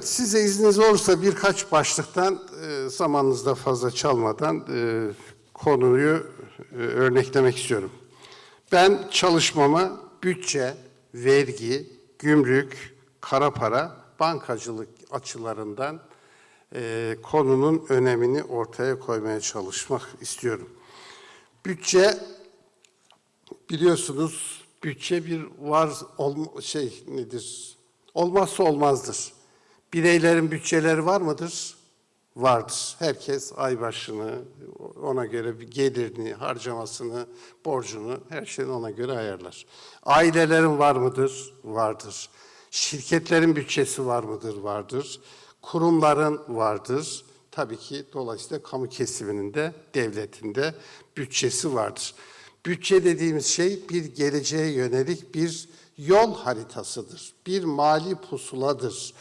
Evet, size izniniz olursa birkaç başlıktan e, zamanınızda fazla çalmadan e, konuyu e, örneklemek istiyorum. Ben çalışmama bütçe, vergi, gümrük, kara para, bankacılık açılarından konunun önemini ortaya koymaya çalışmak istiyorum. Bütçe biliyorsunuz bütçe bir var olma, şey nedir? Olmazsa olmazdır. Bireylerin bütçeleri var mıdır? Vardır. Herkes ay başını, ona göre bir gelirini, harcamasını, borcunu, her şeyini ona göre ayarlar. Ailelerin var mıdır? Vardır. Şirketlerin bütçesi var mıdır? Vardır. Kurumların vardır. Tabii ki dolayısıyla kamu kesiminin de, devletin de bütçesi vardır. Bütçe dediğimiz şey bir geleceğe yönelik bir yol haritasıdır. Bir mali pusuladır.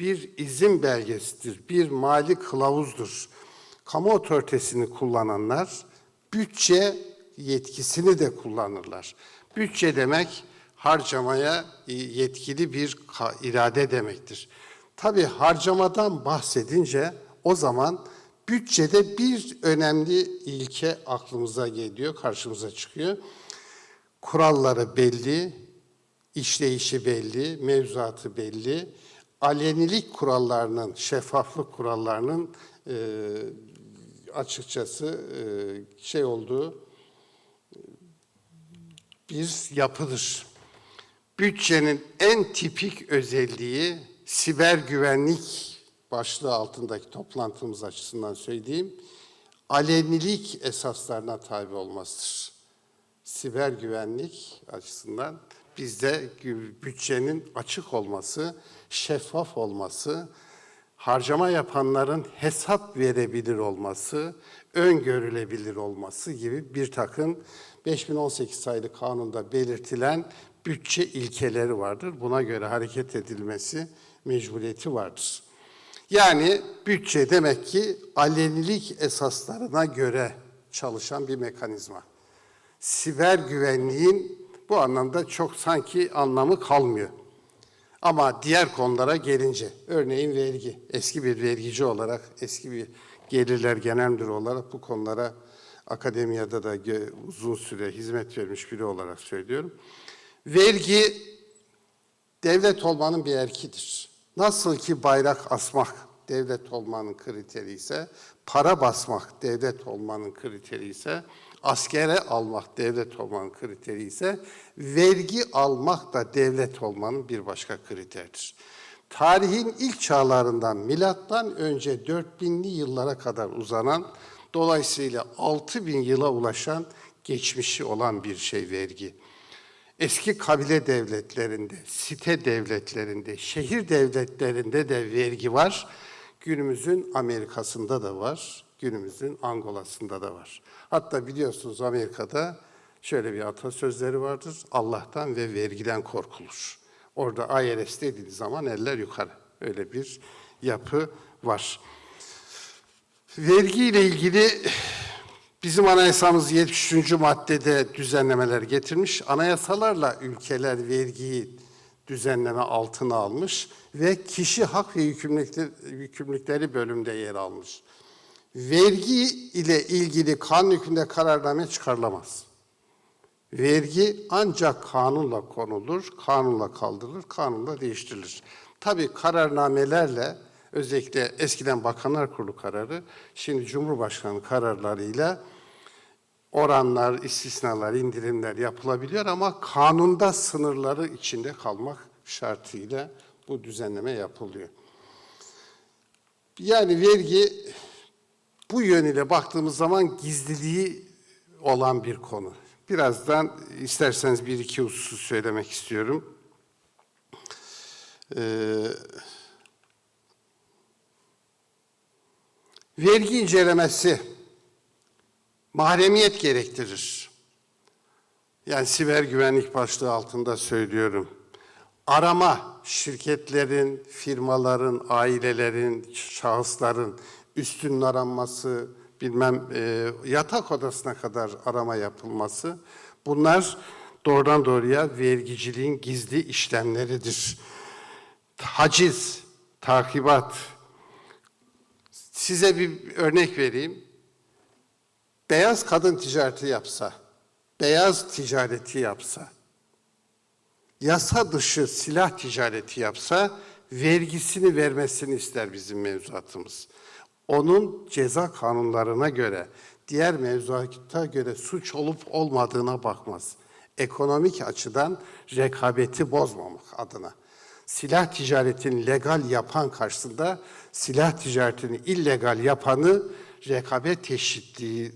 Bir izin belgesidir. Bir mali kılavuzdur. Kamu otoritesini kullananlar bütçe yetkisini de kullanırlar. Bütçe demek harcamaya yetkili bir irade demektir. Tabii harcamadan bahsedince o zaman bütçede bir önemli ilke aklımıza geliyor, karşımıza çıkıyor. Kuralları belli, işleyişi belli, mevzuatı belli. Alenilik kurallarının, şeffaflık kurallarının e, açıkçası e, şey olduğu bir yapıdır. Bütçenin en tipik özelliği siber güvenlik başlığı altındaki toplantımız açısından söyleyeyim, alenilik esaslarına tabi olmasıdır. Siber güvenlik açısından bizde bütçenin açık olması, şeffaf olması, harcama yapanların hesap verebilir olması, öngörülebilir olması gibi bir takım 5018 sayılı kanunda belirtilen bütçe ilkeleri vardır. Buna göre hareket edilmesi mecburiyeti vardır. Yani bütçe demek ki alenilik esaslarına göre çalışan bir mekanizma. Siber güvenliğin bu anlamda çok sanki anlamı kalmıyor. Ama diğer konulara gelince, örneğin vergi, eski bir vergici olarak, eski bir gelirler genel müdürü olarak bu konulara akademiyada da uzun süre hizmet vermiş biri olarak söylüyorum. Vergi devlet olmanın bir erkidir. Nasıl ki bayrak asmak devlet olmanın kriteri ise, para basmak devlet olmanın kriteri ise, askere almak devlet olmanın kriteri ise, vergi almak da devlet olmanın bir başka kriteridir. Tarihin ilk çağlarından milattan önce 4000'li yıllara kadar uzanan, dolayısıyla 6000 yıla ulaşan geçmişi olan bir şey vergi. Eski kabile devletlerinde, site devletlerinde, şehir devletlerinde de vergi var. Günümüzün Amerika'sında da var, günümüzün Angola'sında da var. Hatta biliyorsunuz Amerika'da şöyle bir atasözleri vardır. Allah'tan ve vergiden korkulur. Orada IRS dediğiniz zaman eller yukarı. Öyle bir yapı var. Vergi ile ilgili bizim anayasamız 73. maddede düzenlemeler getirmiş. Anayasalarla ülkeler vergiyi düzenleme altına almış ve kişi hak ve yükümlülükleri, bölümde yer almış. Vergi ile ilgili kanun hükmünde kararname çıkarılamaz. Vergi ancak kanunla konulur, kanunla kaldırılır, kanunla değiştirilir. Tabii kararnamelerle, özellikle eskiden Bakanlar Kurulu kararı, şimdi Cumhurbaşkanı kararlarıyla oranlar, istisnalar, indirimler yapılabiliyor ama kanunda sınırları içinde kalmak şartıyla bu düzenleme yapılıyor. Yani vergi bu yönüyle baktığımız zaman gizliliği olan bir konu. Birazdan isterseniz bir iki husus söylemek istiyorum. Ee, vergi incelemesi mahremiyet gerektirir. Yani siber güvenlik başlığı altında söylüyorum. Arama şirketlerin, firmaların, ailelerin, şahısların üstünün aranması, bilmem e, yatak odasına kadar arama yapılması bunlar doğrudan doğruya vergiciliğin gizli işlemleridir. Haciz, takibat. Size bir örnek vereyim. Beyaz kadın ticareti yapsa, beyaz ticareti yapsa, yasa dışı silah ticareti yapsa vergisini vermesini ister bizim mevzuatımız. Onun ceza kanunlarına göre, diğer mevzuata göre suç olup olmadığına bakmaz. Ekonomik açıdan rekabeti bozmamak adına. Silah ticaretini legal yapan karşısında silah ticaretini illegal yapanı rekabet eşitliği,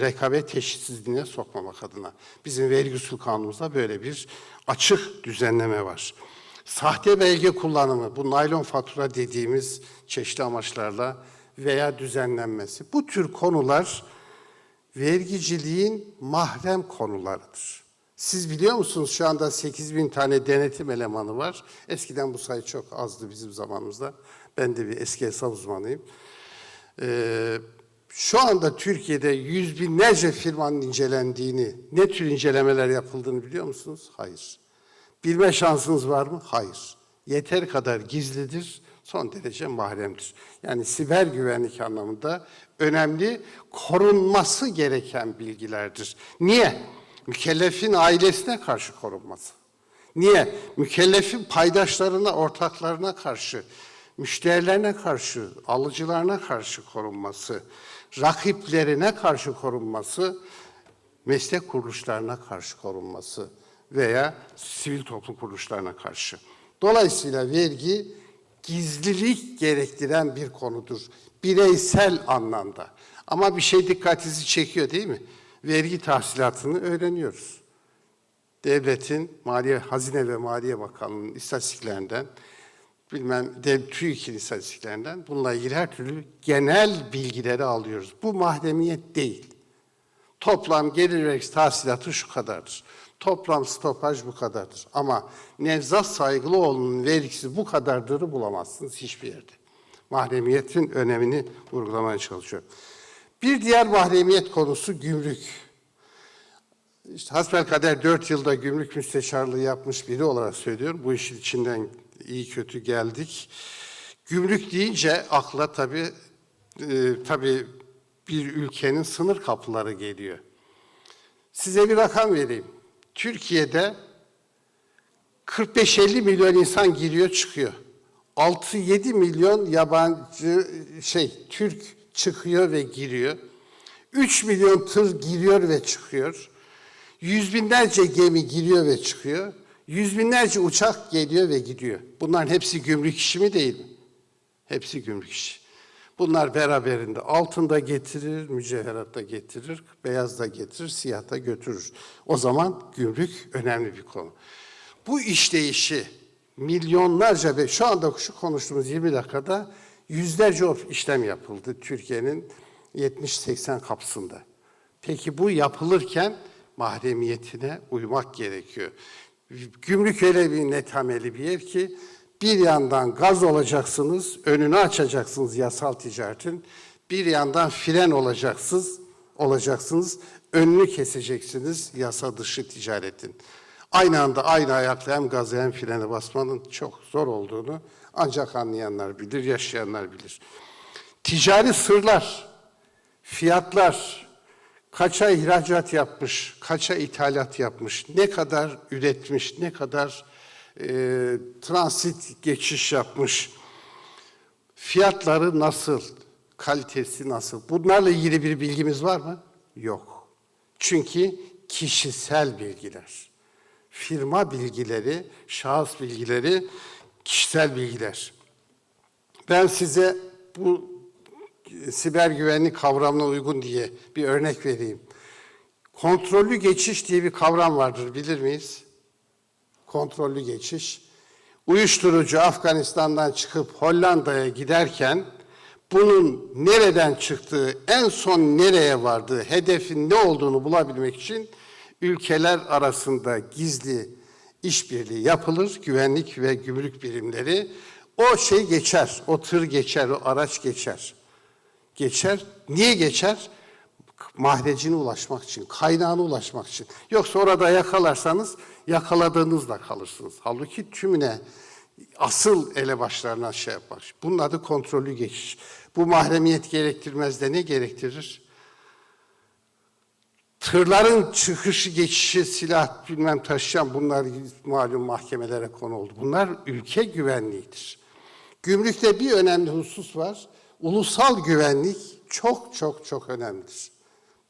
rekabet eşitsizliğine sokmamak adına. Bizim vergi usul kanunumuzda böyle bir açık düzenleme var. Sahte belge kullanımı, bu naylon fatura dediğimiz çeşitli amaçlarla veya düzenlenmesi. Bu tür konular vergiciliğin mahrem konularıdır. Siz biliyor musunuz şu anda 8 bin tane denetim elemanı var. Eskiden bu sayı çok azdı bizim zamanımızda. Ben de bir eski hesap uzmanıyım. Ee, şu anda Türkiye'de yüz binlerce firmanın incelendiğini, ne tür incelemeler yapıldığını biliyor musunuz? Hayır. Bilme şansınız var mı? Hayır. Yeter kadar gizlidir, son derece mahremdir. Yani siber güvenlik anlamında önemli, korunması gereken bilgilerdir. Niye? Mükellefin ailesine karşı korunması. Niye? Mükellefin paydaşlarına, ortaklarına karşı, müşterilerine karşı, alıcılarına karşı korunması, rakiplerine karşı korunması, meslek kuruluşlarına karşı korunması veya sivil toplum kuruluşlarına karşı. Dolayısıyla vergi gizlilik gerektiren bir konudur. Bireysel anlamda. Ama bir şey dikkatinizi çekiyor değil mi? Vergi tahsilatını öğreniyoruz. Devletin, Maliye, Hazine ve Maliye Bakanlığı'nın istatistiklerinden, bilmem dev TÜİK'in istatistiklerinden bununla ilgili her türlü genel bilgileri alıyoruz. Bu mahremiyet değil. Toplam gelir vergisi tahsilatı şu kadardır. Toplam stopaj bu kadardır. Ama Nevzat Saygılıoğlu'nun vergisi bu kadardırı bulamazsınız hiçbir yerde. Mahremiyetin önemini vurgulamaya çalışıyorum. Bir diğer mahremiyet konusu gümrük. İşte hasbelkader dört yılda gümrük müsteşarlığı yapmış biri olarak söylüyorum. Bu işin içinden iyi kötü geldik. Gümrük deyince akla tabii e, tabii bir ülkenin sınır kapıları geliyor. Size bir rakam vereyim. Türkiye'de 45-50 milyon insan giriyor çıkıyor. 6-7 milyon yabancı şey Türk çıkıyor ve giriyor. 3 milyon tır giriyor ve çıkıyor. Yüz binlerce gemi giriyor ve çıkıyor. Yüz binlerce uçak geliyor ve gidiyor. Bunların hepsi gümrük işi mi değil mi? Hepsi gümrük işi. Bunlar beraberinde altın da getirir, mücevherat da getirir, beyaz da getirir, siyah da götürür. O zaman gümrük önemli bir konu. Bu işleyişi milyonlarca ve şu anda şu konuştuğumuz 20 dakikada yüzlerce işlem yapıldı Türkiye'nin 70-80 kapısında. Peki bu yapılırken mahremiyetine uymak gerekiyor. Gümrük öyle bir netameli bir yer ki bir yandan gaz olacaksınız, önünü açacaksınız yasal ticaretin. Bir yandan fren olacaksınız, olacaksınız, önünü keseceksiniz yasa dışı ticaretin. Aynı anda aynı ayakla hem gazı hem frene basmanın çok zor olduğunu ancak anlayanlar bilir, yaşayanlar bilir. Ticari sırlar, fiyatlar, kaça ihracat yapmış, kaça ithalat yapmış, ne kadar üretmiş, ne kadar e, transit geçiş yapmış, fiyatları nasıl, kalitesi nasıl? Bunlarla ilgili bir bilgimiz var mı? Yok. Çünkü kişisel bilgiler. Firma bilgileri, şahıs bilgileri, kişisel bilgiler. Ben size bu siber güvenlik kavramına uygun diye bir örnek vereyim. Kontrollü geçiş diye bir kavram vardır, bilir miyiz? Kontrollü geçiş. Uyuşturucu Afganistan'dan çıkıp Hollanda'ya giderken bunun nereden çıktığı, en son nereye vardığı, hedefin ne olduğunu bulabilmek için ülkeler arasında gizli işbirliği yapılır. Güvenlik ve gümrük birimleri o şey geçer, o tır geçer, o araç geçer. Geçer. Niye geçer? Mahrecine ulaşmak için, kaynağına ulaşmak için. Yoksa orada yakalarsanız yakaladığınızda kalırsınız. Halbuki tümüne asıl elebaşlarına şey yapmak. Bunun adı kontrollü geçiş. Bu mahremiyet gerektirmez de ne gerektirir? Tırların çıkışı, geçişi, silah bilmem taşıyan bunlar malum mahkemelere konu oldu. Bunlar ülke güvenliğidir. Gümrükte bir önemli husus var. Ulusal güvenlik çok çok çok önemlidir.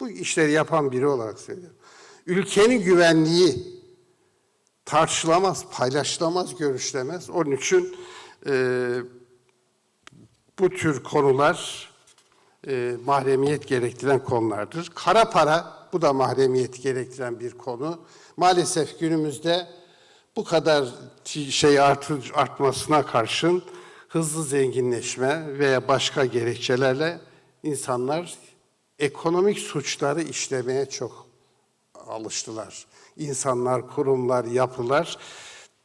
Bu işleri yapan biri olarak söylüyorum. Ülkenin güvenliği tartışılamaz, paylaşılamaz, görüşülemez. Onun için e, bu tür konular e, mahremiyet gerektiren konulardır. Kara para, bu da mahremiyet gerektiren bir konu. Maalesef günümüzde bu kadar şey artır, artmasına karşın hızlı zenginleşme veya başka gerekçelerle insanlar ekonomik suçları işlemeye çok alıştılar. İnsanlar, kurumlar, yapılar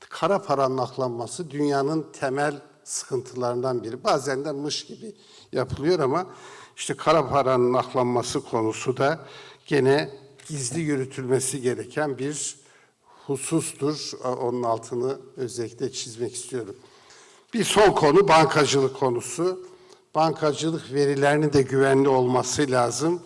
kara paranın aklanması dünyanın temel sıkıntılarından biri. Bazen de mış gibi yapılıyor ama işte kara paranın aklanması konusu da gene gizli yürütülmesi gereken bir husustur. Onun altını özellikle çizmek istiyorum. Bir son konu bankacılık konusu. Bankacılık verilerinin de güvenli olması lazım.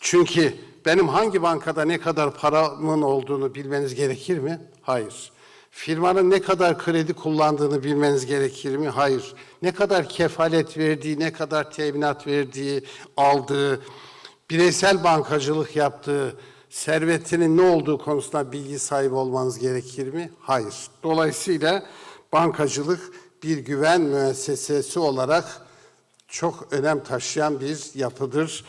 Çünkü benim hangi bankada ne kadar paramın olduğunu bilmeniz gerekir mi? Hayır. Firmanın ne kadar kredi kullandığını bilmeniz gerekir mi? Hayır. Ne kadar kefalet verdiği, ne kadar teminat verdiği, aldığı, bireysel bankacılık yaptığı, servetinin ne olduğu konusunda bilgi sahibi olmanız gerekir mi? Hayır. Dolayısıyla bankacılık bir güven müessesesi olarak çok önem taşıyan bir yapıdır.